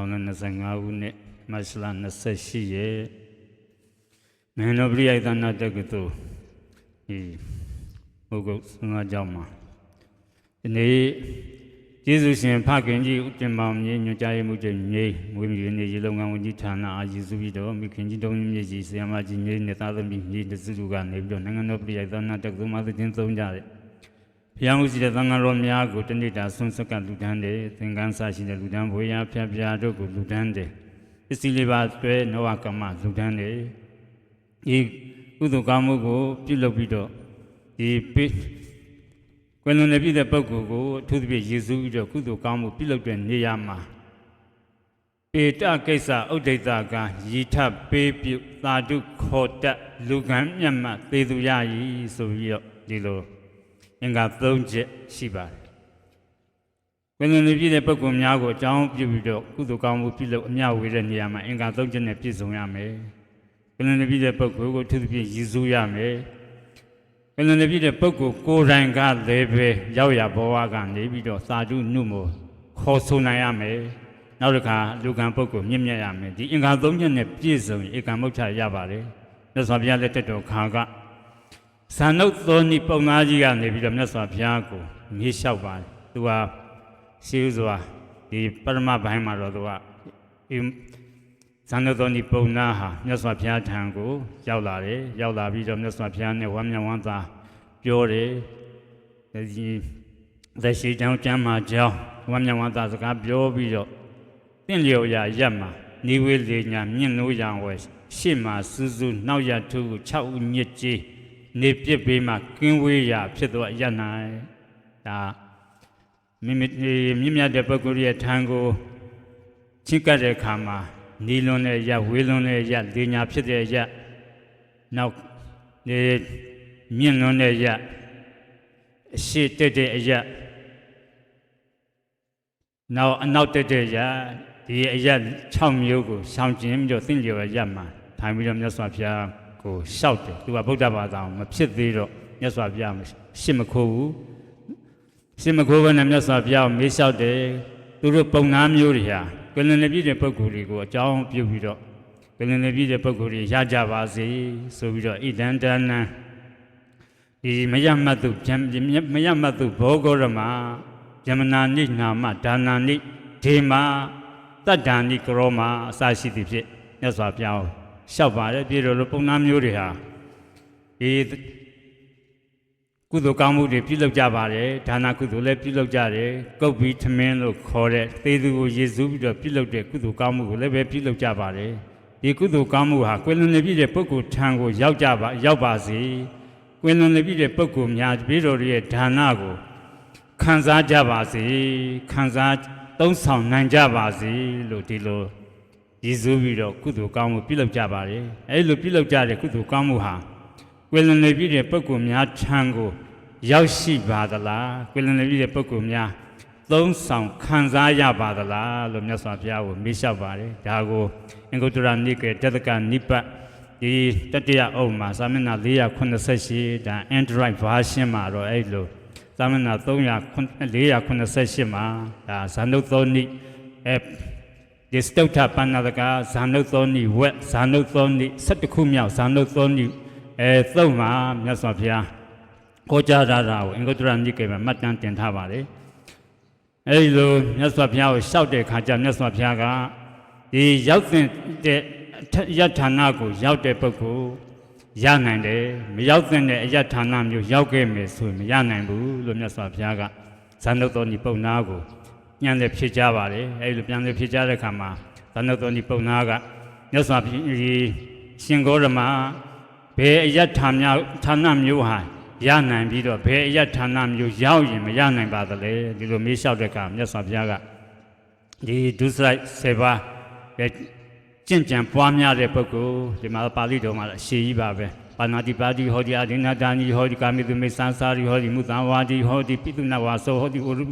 ခေယနေ့2025ခုနှစ်မတ်လ28ရက်မင်းတို့ပြိယသနာတက္ကသိုလ်ဒီဘုဂုတ်ဆုံးမကြောင်းမှာဒီနေ့ကျေးဇူးရှင်ဖခင်ကြီးဦးတင်မောင်မြေညွှန်ကြားရေးမှူးချုပ်မြေမွေးမြူနေရေလုံငန်းဝန်ကြီးဌာနအာယူစုပြီးတော့မိခင်ကြီးတော်မြင့်ကြီးဆီယမကြီးမြေနဲ့သားသမီးမြေတစုစုကနေပြီးတော့နိုင်ငံတော်ပြိယသနာတက္ကသိုလ်မှာသင်သုံးကြတယ် ဘုရားမှုရှိတဲ့သံဃာတော်များကိုတဏိတာဆွန်းဆက်ကလူတန်းတယ်သင်္ကန်းဆရှိတဲ့လူတန်းဘွေရဖျားဖျားတို့ကိုလူတန်းတယ်ပစ္စည်းလေးပါတွဲနောဝကမ္မလူတန်းတယ်ဒီကုသိုလ်ကောင်းမှုကို ပြုလုပ်ပြီးတော့ဒီပိကွယ်လွန်နေပြီတဲ့ပုဂ္ဂိုလ်ကိုအထူးသဖြင့်ယေရှုပြီးတော့ကုသိုလ်ကောင်းမှုပြုလုပ်တဲ့နေရာမှာပေတကိစ္စဥဒိတကယီထပေးပြုသာဓုခေါ်တတ်လူကံမျက်မှတ်သေသူရည်ဆိုပြီးတော့ဒီလို အင်္ဂါ၃ချက်ရှိပါတယ်။ဝိညာဉ်ပြည့်တဲ့ပုဂ္ဂိုလ်များကိုအကြောင်းပြုပြီးတော့ကုသိုလ်ကောင်းမှုပြုလုပ်အမျှဝေတဲ့နေရာမှာအင်္ဂါ၃ချက်နဲ့ပြည့်စုံရမယ်။ဝိညာဉ်ပြည့်တဲ့ပုဂ္ဂိုလ်ကိုသူသဖြင့်ရည်စူးရမယ်။ဝိညာဉ်ပြည့်တဲ့ပုဂ္ဂိုလ်ကိုယ်တိုင်ကလည်းပဲရောက်ရဘဝကနေပြီးတော့သာဓုနုမို့ခေါ်ဆိုနိုင်ရမယ်။နောက်တစ်ခါလူကံပုဂ္ဂိုလ်မြင့်မြတ်ရမယ်။ဒီအင်္ဂါ၃ချက်နဲ့ပြည့်စုံရင်ဧကံမုတ်ချရပါတယ်။မြတ်စွာဘုရားလက်ထက်တော်ခါက ဇန်နုတ်သောနိပုံသားကြီးကနေပြီးတော့မြတ်စွာဘုရားကိုမြေလျှောက်ပါတယ်။သူဟာရှိဥစွာဒီပရမဘိုင်းမှာတော့သူကဒီဇန်နုတ်သောနိပုံသားဟာမြတ်စွာဘုရားထံကိုရောက်လာတယ်။ရောက်လာပြီးတော့မြတ်စွာဘုရားနဲ့ဝမ်းမြောက်ဝမ်းသာပြောတယ်။ဒီသက်ရှိတောင်ကျမ်းမာကြောင်းဝမ်းမြောက်ဝမ်းသာစကားပြောပြီးတော့တင့်လျော်ရာရက်မှာနေဝေးလေညာမြင့်လို့ရံဝဲရှေ့မှာစူးစူးနောက်ရထုကို6ဦးညစ်ကြီး နေပြစ်ပေးမှကင်းဝေးရာဖြစ်သောအရနိုင်ဒါမိမိမြင့်မြတ်တဲ့ပုဂ္ဂိုလ်ရဲ့ထံကိုချစ်ကပ်တဲ့အခါမှာနီလွန်တဲ့ရဝေးလွန်တဲ့ရလေညာဖြစ်တဲ့ရနောက်နေမြင့်လွန်တဲ့ရအရှိတက်တဲ့အရနောက်အနောက်တက်တဲ့ရဒီအရ6မျိုးကိုရှောင်ကျဉ်ပြီးတော့သိလျော်ရရမှာထိုင်ပြီးတော့မြတ်စွာဘုရား ကိုလျှောက်တယ်သူကဗုဒ္ဓဘာသာမဖြစ်သေးတော့မြတ်စွာဘုရားရှစ်မခိုးဘူးရှစ်မခိုးဘဲနဲ့မြတ်စွာဘုရားကိုမေးလျှောက်တယ်သူတို့ပုံနာမျိုးတွေဟာကလင်နေပြည့်တဲ့ပုဂ္ဂိုလ်တွေကိုအကြောင်းပြုပြီးတော့ကလင်နေပြည့်တဲ့ပုဂ္ဂိုလ်တွေရကြပါစေဆိုပြီးတော့ဣဒံတနံဒီမယမတ်သူမယမတ်သူဘောဂောရမယမနာနိနာမဒါနာနိဒေမတတ္တန္နိကရောမအစရှိသည်ဖြင့်မြတ်စွာဘုရား လျှောက်ပါတယ်ပြည်တော်လိုပုံနာမျိုးတွေဟာဒီကုသိုလ်ကောင်းမှုတွေပြုလုပ်ကြပါတယ်ဒါနကုသိုလ်လည်းပြုလုပ်ကြတယ်ကုတ်ပြီးထမင်းလို့ခေါ်တဲ့သေသူကိုယေရှုပြီးတော့ပြုလုပ်တဲ့ကုသိုလ်ကောင်းမှုကိုလည်းပဲပြုလုပ်ကြပါတယ်ဒီကုသိုလ်ကောင်းမှုဟာကွယ်လွန်နေပြီတဲ့ပုဂ္ဂိုလ်ထံကိုရောက်ကြပါရောက်ပါစေကွယ်လွန်နေပြီတဲ့ပုဂ္ဂိုလ်များပြည်တော်ရဲ့ဒါနကိုခံစားကြပါစေခံစားသုံးဆောင်နိုင်ကြပါစေလို့ဒီလို ရည်စူးပြီးတော့ကုသိုလ်ကောင်းမှုပြုလုပ်ကြပါတယ်အဲဒီလိုပြုလုပ်ကြတဲ့ကုသိုလ်ကောင်းမှုဟာကွယ်လွန်နေပြီတဲ့ပုဂ္ဂိုလ်များထံကိုရောက်ရှိပါသလားကွယ်လွန်နေပြီတဲ့ပုဂ္ဂိုလ်များသုံးဆောင်ခံစားရပါသလားလို့မြတ်စွာဘုရားကိုမေးလျှောက်ပါတယ်ဒါကိုအင်္ဂုတ္တရနိကေတတကနိပတ်ဒီတတိယအုပ်မှာသာမဏေ488ဒါ Android version မှာတော့အဲ့လိုသာမဏေ300 488မှာဒါဇာနုသောနိအဲ ဒီစတုထပဏ္ဏတကဇာနုသောနိဝက်ဇာနုသောနိ7ခုမြောက်ဇာနုသောနိအဲသုံးမှာမြတ်စွာဘုရားဟောကြားထားတာကိုအင်္ဂုတ္တရနိကေမှာမှတ်တမ်းတင်ထားပါတယ်အဲဒီလိုမြတ်စွာဘုရားကိုရှောက်တဲ့ခါကျမြတ်စွာဘုရားကဒီရောက်တဲ့ယထာဏကိုရောက်တဲ့ပုဂ္ဂိုလ်ရနိုင်တယ်မရောက်တဲ့အယထာဏမျိုးရောက်ခဲ့မယ်ဆိုရင်မရနိုင်ဘူးလို့မြတ်စွာဘုရားကဇာနုသောနိပုံနာကို ပြန်လည်းဖြစ်ကြပါတယ်အဲဒီလိုပြန်လည်းဖြစ်ကြတဲ့အခါမှာသနုတော်ဒီပုံနာကမြတ်စွာဘုရားရှင်ဂေါရမဘယ်အယတ်ဌာနဌာနမျိုးဟာရနိုင်ပြီးတော့ဘယ်အယတ်ဌာနမျိုးရောက်ရင်မရနိုင်ပါသလဲဒီလိုမေးလျှောက်တဲ့အခါမြတ်စွာဘုရားကဒီဒုစရိုက်7ပါးကျင့်ကြံပွားများတဲ့ပုဂ္ဂိုလ်ဒီမှာပါဠိတော်မှာအရှိကြီးပါပဲ ပါဏာတိပါတိဟောတိအဒိနာတာနိဟောတိကာမိတုမေသံစာရိဟောတိမုသံဝါတိဟောတိပိတုနာဝါသောဟောတိဥရု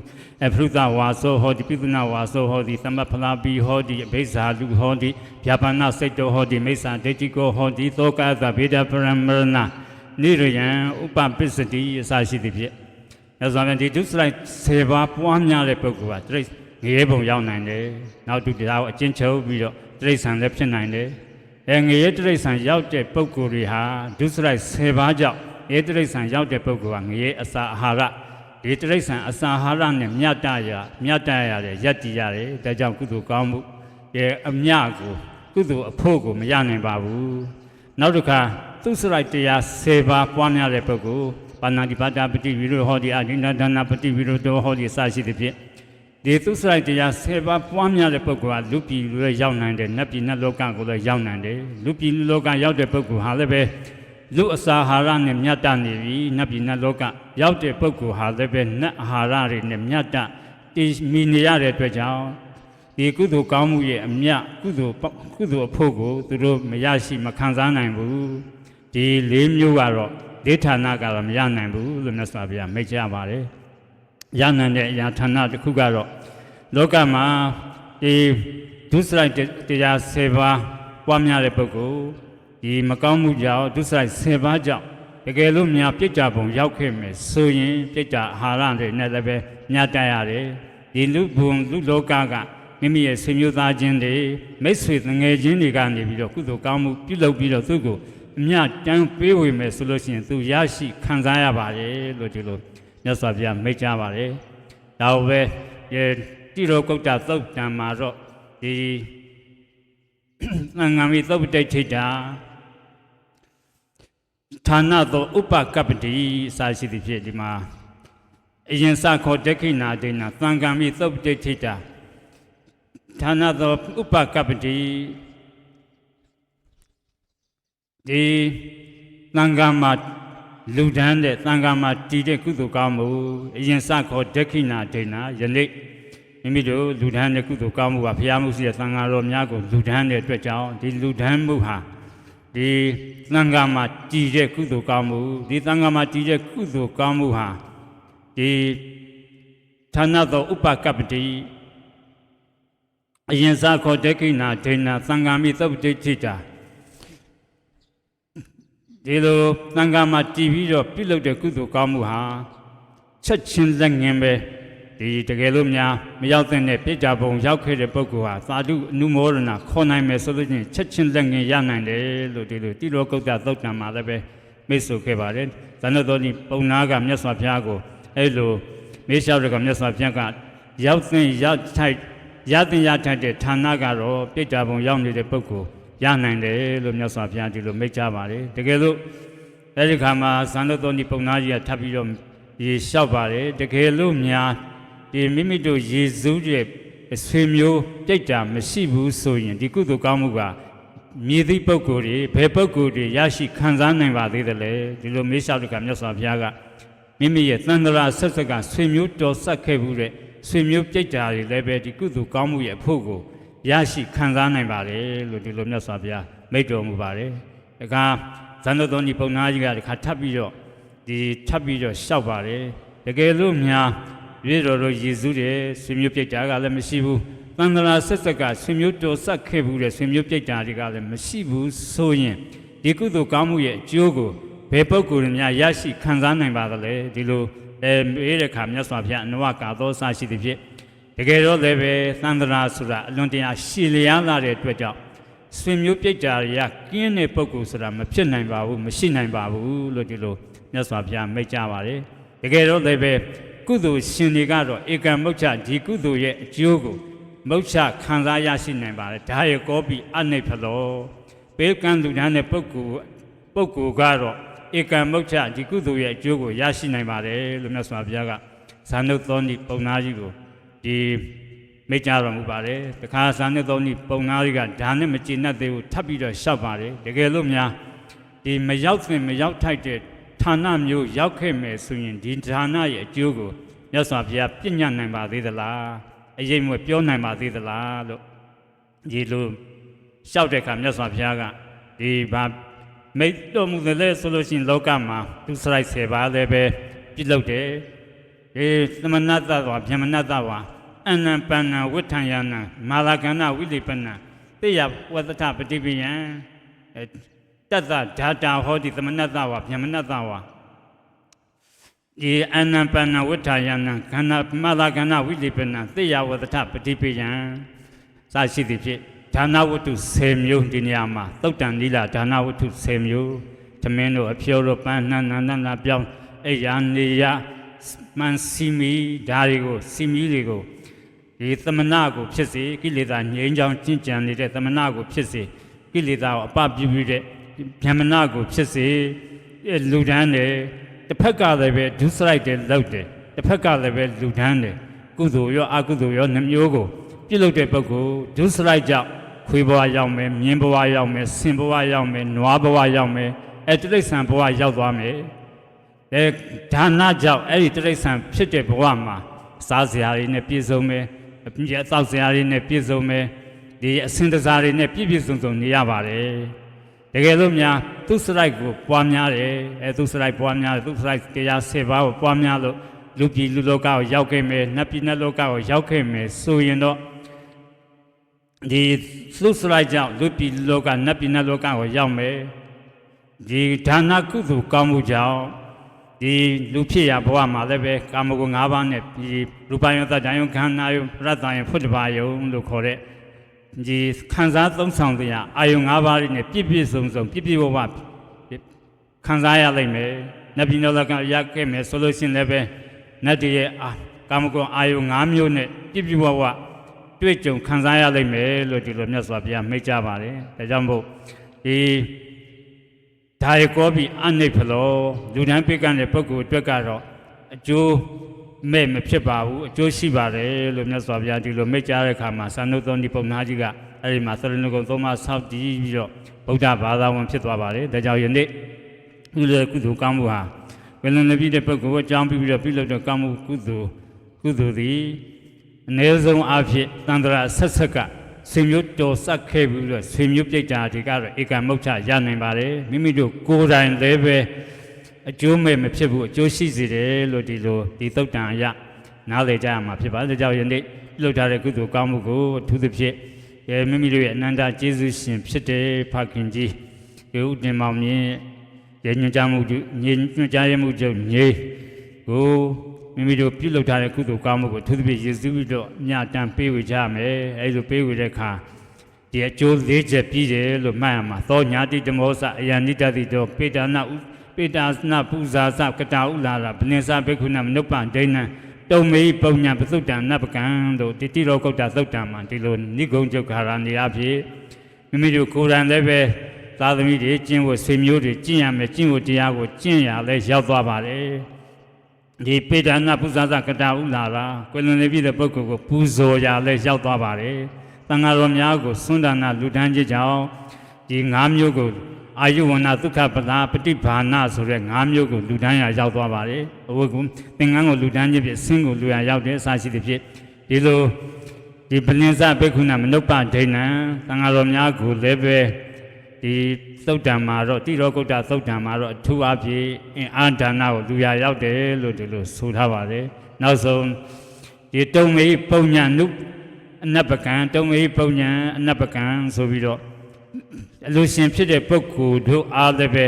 အဖရုသဝါသောဟောတိပိတုနာဝါသောဟောတိသမဖလာပိဟောတိအဘိဇာလူဟောတိဗျာပါဏစိတ်တောဟောတိမိစ္ဆာဒိဋ္ဌိကောဟောတိသောကသဗေဒပရမရဏနိရယံဥပပစ္စတိအစရှိသည်ဖြင့်မြတ်စွာဘုရားဒီဒုစရိုက်10ပါးပွားများတဲ့ပုဂ္ဂိုလ်ကတိငရဲပုံရောက်နိုင်တယ်နောက်သူတရားကိုအကျဉ်းချုပ်ပြီးတော့တိရစ္ဆာန်လည်းဖြစ်နိုင်တယ် အဲငရဲတိရစ္ဆာန်ရောက်တဲ့ပုဂ္ဂိုလ်တွေဟာဒုစရိုက်10ပါးကြောင့်ငရဲတိရစ္ဆာန်ရောက်တဲ့ပုဂ္ဂိုလ်ကငရဲအစာအာဟာရဒီတိရစ္ဆာန်အစာအာဟာရနဲ့မြတ်တရမြတ်တရတဲ့ယက်တည်ရတယ်ဒါကြောင့်ကုသိုလ်ကောင်းမှုရဲ့အမြကိုကုသိုလ်အဖို့ကိုမရနိုင်ပါဘူးနောက်တစ်ခါသူစရိုက်တရား10ပါးပွားများတဲ့ပုဂ္ဂိုလ်ပါဏာတိပါဒပတိဝိရောဟောတိအဒိဏဒါနပတိဝိရောတောဟောတိအစရှိသဖြင့် ဒီသူစရိုက်တရား10ပါးပွားများတဲ့ပုဂ္ဂိုလ်ကလူပြည်လူရဲ့ရောက်နိုင်တယ်နတ်ပြည်နတ်လောကကိုလည်းရောက်နိုင်တယ်လူပြည်လူလောကရောက်တဲ့ပုဂ္ဂိုလ်ဟာလည်းပဲလူအစာအာဟာရနဲ့မြတ်တနေပြီနတ်ပြည်နတ်လောကရောက်တဲ့ပုဂ္ဂိုလ်ဟာလည်းပဲနတ်အာဟာရတွေနဲ့မြတ်တတည်မီနေရတဲ့အတွက်ကြောင့်ဒီကုသိုလ်ကောင်းမှုရဲ့အမြတ်ကုသိုလ်ပကုသိုလ်အဖို့ကိုသူတို့မရရှိမခံစားနိုင်ဘူးဒီလေးမျိုးကတော့ဒေဌာနကတော့မရနိုင်ဘူးလို့မြတ်စွာဘုရားမိတ်ကြပါတယ် ရနိုင်တဲ့အရာဌာနတစ်ခုကတော့လောကမှာဒီဒုစရိုက်တရား7ပါးပွားများတဲ့ပုဂ္ဂိုလ်ဒီမကောင်းမှုကြောင့်ဒုစရိုက်7ပါးကြောင့်တကယ်လို့များပြစ်ကြပုံရောက်ခဲ့မယ်ဆိုရင်ပြစ်ကြအာဟာရတွေနဲ့လည်းပဲညတ်တတ်ရတယ်ဒီလူဘုံလူလောကကမိမိရဲ့ဆွေမျိုးသားချင်းတွေမိတ်ဆွေငယ်ချင်းတွေကနေပြီးတော့ကုသိုလ်ကောင်းမှုပြုလုပ်ပြီးတော့သူ့ကိုအမြတမ်းပေးဝေမယ်ဆိုလို့ရှိရင်သူရရှိခံစားရပါတယ်လို့ဒီလို မြတ်စွာဘုရားမိတ်ကြပါတယ်ဒါပဲဒီတိရောကုတ်တာသုတ်တံမှာတော့ဒီသံဃာမိသုတ်တိတ်ထိတာဌာနသောဥပကပ္ပတိအစာရှိသည်ဖြစ်ဒီမှာအရင်စခေါ်ဒက္ခိနာဒိနာသံဃာမိသုတ်တိတ်ထိတာဌာနသောဥပကပ္ပတိဒီသံဃာမှာ လူဒန်းတဲ့သံဃာမှာတည်တဲ့ကုသိုလ်ကောင်းမှုအရင်စခေါ်ဒက္ခိနာဒိနာယနေ့မိမိတို့လူဒန်းတဲ့ကုသိုလ်ကောင်းမှုကဘုရားမှုရှိတဲ့သံဃာတော်များကိုလူဒန်းတဲ့အတွက်ကြောင့်ဒီလူဒန်းမှုဟာဒီသံဃာမှာတည်တဲ့ကုသိုလ်ကောင်းမှုဒီသံဃာမှာတည်တဲ့ကုသိုလ်ကောင်းမှုဟာဒီဌာနသောဥပကပ္ပတိအရင်စခေါ်ဒက္ခိနာဒိနာသံဃာမိသုတ်တိဋ္ဌိတာ ဒီလိုသံဃာမှာတည်ပြီးတော့ပြုလုပ်တဲ့ကုသိုလ်ကောင်းမှုဟာချက်ချင်းလက်ငင်းပဲဒီတကယ်လို့များမရောက်တဲ့ပြစ်ကြပုံရောက်ခဲ့တဲ့ပုဂ္ဂိုလ်ဟာသာဓုအနုမောဒနာခေါ်နိုင်မယ်ဆိုလို့ချင်းချက်ချင်းလက်ငင်းရနိုင်တယ်လို့ဒီလိုတိရောကုတ်တသုတ်တံမှာလည်းပဲမိတ်ဆိုခဲ့ပါတယ်ဇန်နတော်ဒီပုံနာကမြတ်စွာဘုရားကိုအဲ့လိုမေးလျှောက်တဲ့ကမြတ်စွာဘုရားကရောက်တဲ့ရောက်ထိုက်ရတဲ့ရထိုက်တဲ့ဌာနကတော့ပြစ်ကြပုံရောက်နေတဲ့ပုဂ္ဂိုလ် ရနိုင်တယ်လို့မြတ်စွာဘုရားဒီလိုမိတ်ကြပါတယ်တကယ်လို့အဲဒီခါမှာဇန်တော်ဒီပုံနာကြီးကထပ်ပြီးတော့ရေလျှောက်ပါတယ်တကယ်လို့များဒီမိမိတို့ယေဇုရဲ့ဆွေမျိုးတိတ်တာမရှိဘူးဆိုရင်ဒီကုသိုလ်ကောင်းမှုကမြည်သည့်ပုဂ္ဂိုလ်တွေဘယ်ပုဂ္ဂိုလ်တွေရရှိခံစားနိုင်ပါသေးတယ်လဲဒီလိုမေးလျှောက်တဲ့ကမြတ်စွာဘုရားကမိမိရဲ့သန္တရာဆက်ဆက်ကဆွေမျိုးတော်ဆက်ခဲ့မှုတဲ့ဆွေမျိုးပြိတ္တာတွေလည်းပဲဒီကုသိုလ်ကောင်းမှုရဲ့အဖို့ကို ရရှိခံစားနိုင်ပါတယ်လို့ဒီလိုမြတ်စွာဘုရားမိတ်တော်မူပါတယ်။ဒါကဇန်တော်တော်ဒီပုံနာကြီးကဒီခါထပ်ပြီးတော့ဒီထပ်ပြီးတော့ရှောက်ပါတယ်။တကယ်လို့များရွေးတော်တို့ယေရှုတဲ့ဆွေမျိုးပြိတ္တာကလည်းမရှိဘူး။သန္တရာဆက်ဆက်ကဆွေမျိုးတော်ဆက်ခဲ့မှုတဲ့ဆွေမျိုးပြိတ္တာတွေကလည်းမရှိဘူးဆိုရင်ဒီကုသိုလ်ကောင်းမှုရဲ့အကျိုးကိုဘယ်ပုဂ္ဂိုလ်များရရှိခံစားနိုင်ပါသလဲဒီလိုအဲမေးတဲ့အခါမြတ်စွာဘုရားအနဝကာသောစရှိသည်ဖြင့် တကယ်တော့လည်းပဲသန္တရာဆိုတာအလွန်တရာရှည်လျားလာတဲ့အတွက်ကြောင့်ဆွေမျိုးပြိတ္တာရကင်းတဲ့ပုဂ္ဂိုလ်ဆိုတာမဖြစ်နိုင်ပါဘူးမရှိနိုင်ပါဘူးလို့ဒီလိုမြတ်စွာဘုရားမိတ်ကြပါတယ်တကယ်တော့လည်းပဲကုသိုလ်ရှင်တွေကတော့ဧကံမုတ်ချဒီကုသိုလ်ရဲ့အကျိုးကိုမုတ်ချခံစားရရှိနိုင်ပါတယ်ဒါရဲ့ကောပြီးအနိဖလောပေကံလူဒန်းတဲ့ပုဂ္ဂိုလ်ပုဂ္ဂိုလ်ကတော့ဧကံမုတ်ချဒီကုသိုလ်ရဲ့အကျိုးကိုရရှိနိုင်ပါတယ်လို့မြတ်စွာဘုရားကဇာနုသောနိပုံနာကြီးကို ဒီမိတ်ကြတော်မူပါတယ်တခါဇာနုသောနိပုံနာကြီးကဒါနဲ့မကျေနပ်သေးဘူးထပ်ပြီးတော့ရှောက်ပါတယ်တကယ်လို့များဒီမရောက်သင်မရောက်ထိုက်တဲ့ဌာနမျိုးရောက်ခဲ့မယ်ဆိုရင်ဒီဌာနရဲ့အကျိုးကိုမြတ်စွာဘုရားပြညတ်နိုင်ပါသေးသလားအရေးမွေပြောနိုင်ပါသေးသလားလို့ဒီလိုလျှောက်တဲ့အခါမြတ်စွာဘုရားကဒီဘာမိတ်တော်မူတယ်လဲဆိုလို့ရှိရင်လောကမှာသူစရိုက်10ပါးလည်းပဲပြစ်လုပ်တယ် ဒီသမဏတ္တဝါဗျမဏတ္တဝါအနံပန္နဝိထံယနာမာလာကဏဝိလိပနံတေယဝတ္တပฏิပိယံတတ္တဓာတာဟောတိသမဏတ္တဝါဗျမဏတ္တဝါဒီအနံပဏဝဋ္ဌာယနံခန္ဓာမသာခန္ဓာဝိလိပနံသေယဝတ္ထပฏิပိယံစရှိသည်ဖြင့်ဒါနဝတ္ထု10မျိုးဒီနေရာမှာသုတ်တန်နီလာဒါနဝတ္ထု10မျိုးသမင်းတို့အဖြိုးတို့ပန်းနှံနန္ဒနာပြောင်းအိယာနေယ မန်စီမီဒါတွေကိုစီမီတွေကိုဒီသမဏကိုဖြစ်စေကိလေသာငြိမ်းချောင်းကျင့်ကြံနေတဲ့သမဏကိုဖြစ်စေကိလေသာကိုအပပြုပြီးတဲ့ဗျမဏကိုဖြစ်စေလူဒန်းတယ်တစ်ဖက်ကလည်းပဲဒုစရိုက်တယ်လောက်တယ်တစ်ဖက်ကလည်းပဲလူဒန်းတယ်ကုသိုလ်ရောအကုသိုလ်ရောနှမျိုးကိုပြုလုပ်တဲ့ပုဂ္ဂိုလ်ဒုစရိုက်ကြောင့်ခွေးဘဝရောက်မယ်မြင်းဘဝရောက်မယ်ဆင်ဘဝရောက်မယ်နွားဘဝရောက်မယ်အဲတိရစ္ဆာန်ဘဝရောက်သွားမယ် အဲဒါနကြောင့်အဲ့ဒီတိရစ္ဆာန်ဖြစ်တဲ့ဘဝမှာစားစရာတွေနဲ့ပြည့်စုံမယ်အပြည့်အသောက်စရာတွေနဲ့ပြည့်စုံမယ်ဒီအစင်တစားတွေနဲ့ပြည့်ပြည့်စုံစုံနေရပါတယ်တကယ်လို့များသူစရိုက်ကိုပွားများတယ်အဲသူစရိုက်ပွားများတယ်သူစရိုက်တရား၁၀ပါးကိုပွားများလို့လူပြည်လူလောကကိုရောက်ခဲ့မယ်နတ်ပြည်နတ်လောကကိုရောက်ခဲ့မယ်ဆိုရင်တော့ဒီသူစရိုက်ကြောင့်လူပြည်လူလောကနတ်ပြည်နတ်လောကကိုရောက်မယ်ဒီဒါနကုသိုလ်ကောင်းမှုကြောင့် ဒီလူဖြစ်ရဘဝမှာလည်းပဲကာမဂုဏ်၅ပါးနဲ့ဒီရူပယုံသတ္တယုံခန္ဓာယုံပရတ္တယုံဖုတ္တဘာယုံလို့ခေါ်တဲ့ဒီခံစားသုံးဆောင်တရားအာယုံ၅ပါးလေးနဲ့ပြည့်ပြည့်စုံစုံပြည့်ပြည့်ဝဝခံစားရလိမ့်မယ်။နတ်ပြည်တော်ကရခဲ့မယ်ဆိုလို့ရှိရင်လည်းပဲနတ်တည်းရဲ့အာကာမဂုဏ်အာယုံ၅မျိုးနဲ့ပြည့်ပြည့်ဝဝတွေ့ကြုံခံစားရလိမ့်မယ်လို့ဒီလိုမြတ်စွာဘုရားမိတ်ကြပါတယ်။ဒါကြောင့်မို့ဒီ ဒါရကောပြီးအနိဖလောလူတန်းပိကံတဲ့ပုဂ္ဂိုလ်အတွက်ကတော့အကျိုးမဲ့မဖြစ်ပါဘူးအကျိုးရှိပါတယ်လို့မြတ်စွာဘုရားဒီလိုမိတ်ကြားတဲ့အခါမှာသာနုသောနိပုံနာကြီးကအဲ့ဒီမှာသရဏဂုံသုံးပါးဆောက်တည်ပြီးတော့ဗုဒ္ဓဘာသာဝင်ဖြစ်သွားပါတယ်ဒါကြောင့်ယနေ့ကုသိုလ်ကုသိုလ်ကောင်းမှုဟာဝေလနပိတဲ့ပုဂ္ဂိုလ်အကြောင်းပြုပြီးတော့ပြုလုပ်တဲ့ကောင်းမှုကုသိုလ်ကုသိုလ်သည်အ ਨੇ ဆုံးအဖြစ်တန္တရာဆက်ဆက်က ဆွေမျိုးတော်ဆက်ခဲ့ပြီးတော့ဆွေမျိုးပြိတ္တာဒီကတော့ဧကမုတ်ချရနိုင်ပါတယ်မိမိတို့ကိုယ်တိုင်လည်းပဲအကျိုးမဲ့မဖြစ်ဘူးအကျိုးရှိစေတယ်လို့ဒီလိုဒီသုတ်တန်အရနားလည်ကြရမှာဖြစ်ပါတယ်ဒါကြောင့်ယနေ့ပြုလုပ်ထားတဲ့ကုသိုလ်ကောင်းမှုကိုအထူးသဖြင့်အဲမိမိတို့ရဲ့အနန္တကျေးဇူးရှင်ဖြစ်တဲ့ဖခင်ကြီးဒီဥတင်မောင်မြင့်ရဲ့ညွှန်ကြားမှုညွှန်ကြားရမှုချုပ်ညေကို မိမိတို့ပြုလုပ်ထားတဲ့ကုသိုလ်ကောင်းမှုကိုအထူးသဖြင့်ယေရှုပြီးတော့အမြတ်တမ်းပေးဝေကြမယ်အဲလိုပေးဝေတဲ့အခါဒီအကျိုး၄ချက်ပြီးတယ်လို့မှတ်ရမှာသောညာတိတမောစအယန္တိတတိတောပေတာနာဥပေတာနာပူဇာစကတာဥလာလာဗနေစာဘေခုဏမနုပ္ပဒိဏံတုံမေပုံညာပသုတ္တံနဗကံတို့တိတိရောကုတ်တာသုတ်တံမှာဒီလိုနိဂုံကျုပ်ခါရနေရဖြစ်မိမိတို့ကိုယ်တိုင်လည်းပဲသာသမီတွေကျင့်ဖို့ဆွေမျိုးတွေကျင့်ရမယ်ကျင့်ဖို့တရားကိုကျင့်ရလဲရောက်သွားပါတယ် ဒီပေဒနာပူဇာစကတာဥလာလာကိုယ်လွန်နေပြီတဲ့ပုဂ္ဂိုလ်ကိုပူဇော်ရလဲရောက်သွားပါတယ်တန်ဃာတော်များကိုစွန့်ဒါနလူဒန်းခြင်းကြောင့်ဒီ၅မျိုးကိုအာယုဝနာဒုက္ခပဒါပฏิဘာနာဆိုတဲ့၅မျိုးကိုလူဒန်းရရောက်သွားပါတယ်အဝတ်ကသင်္ကန်းကိုလူဒန်းခြင်းဖြင့်ဆင်းကိုလူရရောက်တဲ့အစာရှိသဖြင့်ဒီလိုဒီပလင်စဘိက္ခုနမနုပ္ပဒိဏံသံဃာတော်များကိုလည်းပဲ ဒီသုတ်တံမှာတော့တိရောကုတ္တသုတ်တံမှာတော့အထူးအဖြစ်အင်အားဒါနကိုလူရရောက်တယ်လို့ဒီလိုဆိုထားပါတယ်နောက်ဆုံးဒီတုံမေပုံညာနုအနပကံတုံမေပုံညာအနပကံဆိုပြီးတော့အလိုရှင်ဖြစ်တဲ့ပုဂ္ဂိုလ်တို့အားလည်းပဲ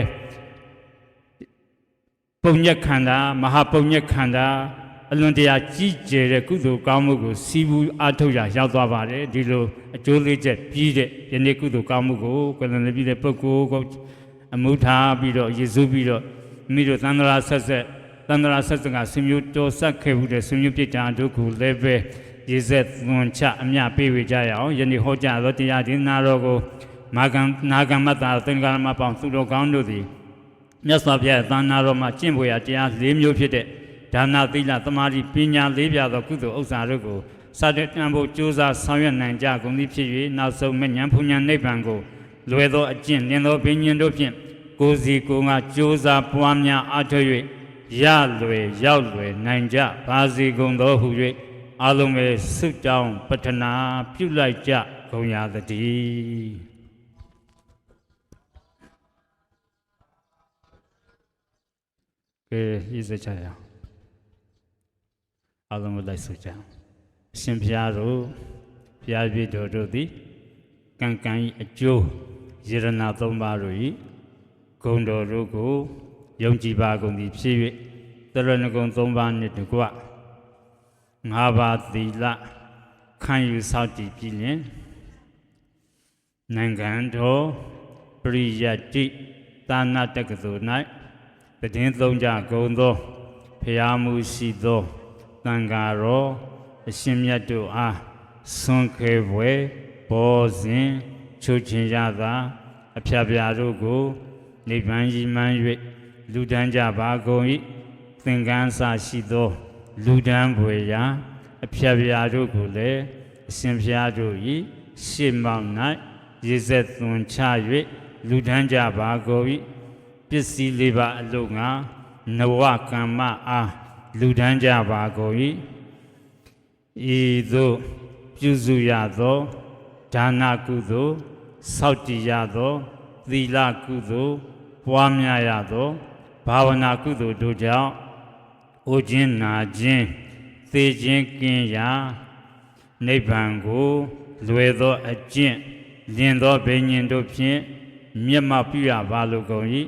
ပုံညက်ခန္ဓာမဟာပုံညက်ခန္ဓာ အလွန်တရာကြီးကျယ်တဲ့ကုသိုလ်ကောင်းမှုကိုစီးပူးအားထုတ်ရရောက်သွားပါတယ်ဒီလိုအကျိုးလေးချက်ပြီးတဲ့ယနေ့ကုသိုလ်ကောင်းမှုကိုကိုယ်လည်းပြီးတဲ့ပုဂ္ဂိုလ်ကိုအမှုထားပြီးတော့ယေရှုပြီးတော့မိတို့သန္တရာဆက်ဆက်သန္တရာဆက်ဆက်ကဆွေမျိုးတော်ဆက်ခဲ့မှုတဲ့ဆွေမျိုးပြစ်တာတို့ကိုလည်းပဲရေဆက်သွန်ချအမြပေးဝေကြရအောင်ယနေ့ဟောကြားသောတရားဒီနာတော်ကိုမာကံနာဂမတ္တာသင်္ကာရမပေါင်းသူတော်ကောင်းတို့သည်မြတ်စွာဘုရားသံနာတော်မှာကျင့်ပွေရာတရား၄မျိုးဖြစ်တဲ့ ဒါနသီလသမာဓိပညာလေးပြသောကုသိုလ်ဥစ္စာတို့ကိုစတဲ့တန်ဖို့ကြိုးစားဆောင်ရွက်နိုင်ကြကုန်သည်ဖြစ်၍နောက်ဆုံးမဉ္ဇဉ်ဖူဉ္ဇဉ်နိဗ္ဗာန်ကိုလွယ်သောအကျင့်လင်းသောဘိညာဉ်တို့ဖြင့်ကိုယ်စီကိုယ်ငါကြိုးစားပွားများအားထုတ်၍ရလွယ်ရောက်လွယ်နိုင်ကြပါစေကုန်သောဟု၍အလုံးပဲဆုတောင်းပတနာပြုလိုက်ကြကုန်ရသတည်းကဲဤစကြရ အောင်အလုံးလိုက်ဆုကြအောင်အရှင်ဘုရားတို့ဘုရားပြည့်တော်တို့သည်ကံကံဤအကျိုးယရနာသုံးပါးတို့ဤဂုံတော်တို့ကိုယုံကြည်ပါကုန်သည်ဖြစ်၍သရဏဂုံ၃ပါးနှင့်တကွ၅ပါးသီလခံယူဆောက်တည်ပြီးလျင်နိုင်ငံတော်ပရိယတ္တိသာနာတက္ကသိုလ်၌တည်င်းသုံးကြကုန်သောဖျားမှုရှိသော တန်ဃာတော်အရှင်မြတ်တို့အားဆွန်ခဲပွဲဘောဇင်ချုပ်ချင်ရသာအဖျားဖျားတို့ကိုနိဗ္ဗာန်ကြီးမှန်း၍လူတန်းကြပါကုန်၏သင်္ကန်းစာရှိသော လူတန်းဘွေရာအဖျားဖျားတို့ကိုလည်းအရှင်ဖျားတို့၏ရှေ့မောက်၌ရေဆက်သွန်ချ၍လူတန်းကြပါကုန်၏ပစ္စည်းလေးပါအလုတ်ငါနဝကမ္မအား လူတန်းကြပါကုန်၏ဤသို့ပြုစုရသောဒါနကုသိုလ်စောင့်တည်ရသောသီလကုသိုလ်ပွားများရသောဘာဝနာကုသိုလ်တို့ကြောင့်အိုခြင်းနာခြင်းသေခြင်းကင်းရာနိဗ္ဗာန်ကို လွယ်သောအကျင့်လင်သောဘိညာဉ်တို့ဖြင့်မျက်မှောက်ပြုရပါလိုကုန်၏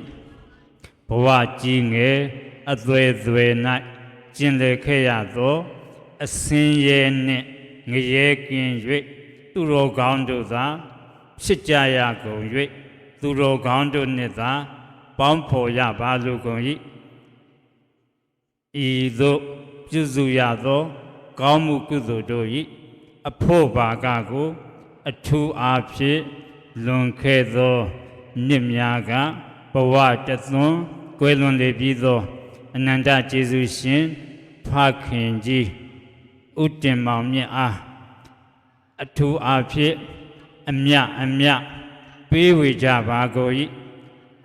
ဘဝကြီးငယ်အသွေသွေ၌ ကျင်လည်ခဲ့ရသောအစင်းရဲနှင့်ငရဲကင်း၍သူတော်ကောင်းတို့သာဖြစ်ကြရကုန်၍သူတော်ကောင်းတို့နှင့်သာပေါင်းဖော်ရပါလိုကုန်၏ဤသို့ပြုစုရသော ကောင်းမှုကုသိုလ်တို့၏အဖို့ဘာကကို အထူးအားဖြင့်လွန်ခဲ့သောမြစ်များကဘဝတသွန်းကွယ်လွန်လေပြီးသော အနန္တကျေးဇူးရှင်ဖခင်ကြီးဥတ္တင်မောင်မြတ်အားအထူးအားဖြင့်အမြအမြပေးဝေကြပါကုန်၏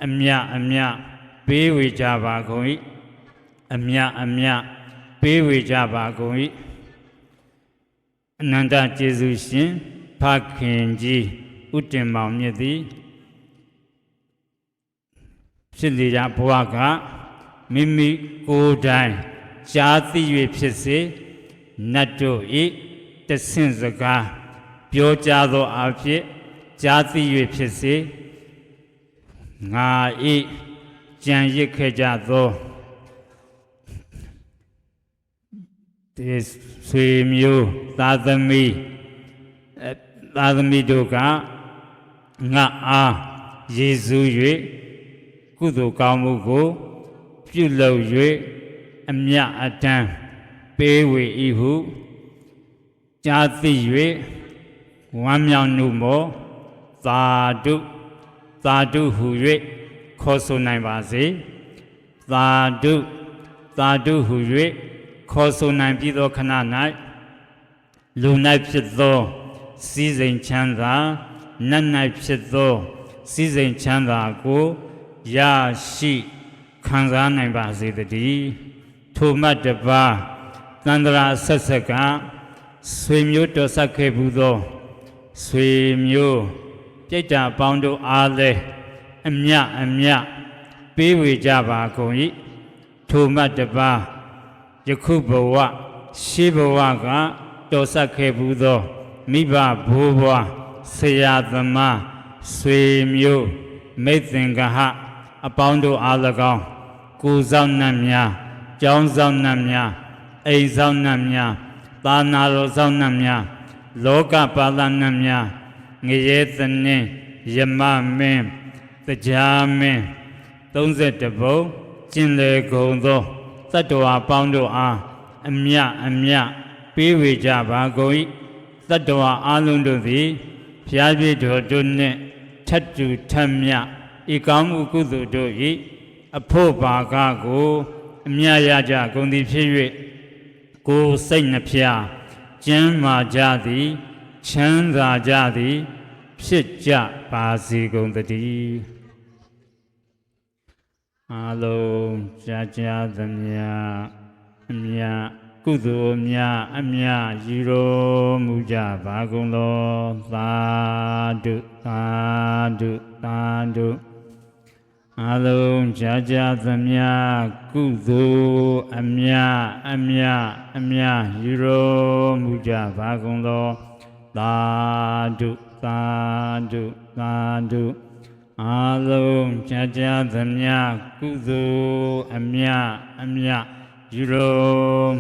အမြအမြပေးဝေကြပါကုန်၏အမြအမြပေးဝေကြပါကုန်၏အနန္တကျေးဇူးရှင်ဖခင်ကြီးဥတ္တင်မောင်မြတ်သည်ဖြစ်လေရာဘဝက မိမိကိုယ်တိုင်ကြားသိ၍ဖြစ်စေနတ်တို့ဤတဆင့်စကားပြောကြားသောအဖြစ်ကြားသိ၍ဖြစ်စေငါဤကြံရစ်ခဲ့ကြသောဒီဆွေမျိုးသာသမီအဲသာသမီတို့ကငါအားယေရှု၍ကုသိုလ်ကောင်းမှုကို ပြုလုပ်၍အမြအတမ်းပေးဝေ၏ဟုကြားသိ၍ဝမ်းမြောက်နှုမောသာဓုသာဓုဟု၍ခေါ်ဆိုနိုင်ပါစေသာဓုသာဓုဟု၍ခေါ်ဆိုနိုင်ပြီးသောခဏ၌လူ၌ဖြစ်သောစည်းစိမ်ချမ်းသာနတ်၌ဖြစ်သောစည်းစိမ်ချမ်းသာကိုရရှိ ခံစားနိုင်ပါစေတည်းထိုမှတ်တပါသန္တရာဆက်ဆက်ကဆွေမျိုးတော်ဆက်ခဲ့ဘူးသောဆွေမျိုးပြိတ္တာပေါင်းတို့အားလည်းအမြအမြပေးဝေကြပါကုန်၏ထိုမှတ်တပါယခုဘဝရှေးဘဝကတော်ဆက်ခဲ့ဘူးသောမိဘဘိုးဘွားဆရာသမားဆွေမျိုးမိတ်သင်္ကဟ အပေါင်းတို့အား၎င်းကိုယ်ဆောင်နှံ့များကျောင်းဆောင်နှံ့များအိမ်ဆောင်နှံ့များသာနာတော်ဆောင်နှံ့များလောကပါဠနှံ့များငရဲသနှင်းယမမင်းတရားမင်း31ဘုံကျင်လေကုန်သောတတ္တဝါပေါင်းတို့အားအမြအမြပေးဝေကြပါကုန်၏တတ္တဝါအလုံးတို့သည်ဖျားပြည့်တော်တို့နှင့်ထတ်တူထတ်မြ ဤကောင်းမှုကုသိုလ်တို့၏အဖို့ပါကကိုအမြရကြကုန်သည်ဖြစ်၍ကိုယ်စိတ်နှဖျားကျမ်းမာကြသည်ချမ်းသာကြသည် ဖြစ်ကြပါစေကုန်တည်းအလုံးကြာကြာသမျှအမြကုသိုလ်များအမြယူတော်မူကြပါကုန်လောသာဓုသာဓုသာဓု အလုံးကြာကြာသမျှကုသိုလ်အမြအမြအမြယူတော်မူကြပါကုန်လောသာဓုသာဓုသာဓုအလုံးကြာကြာသမျှကုသိုလ်အမြအမြယူလို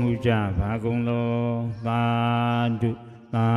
မှုကြပါကုန်လောသာဓုသာ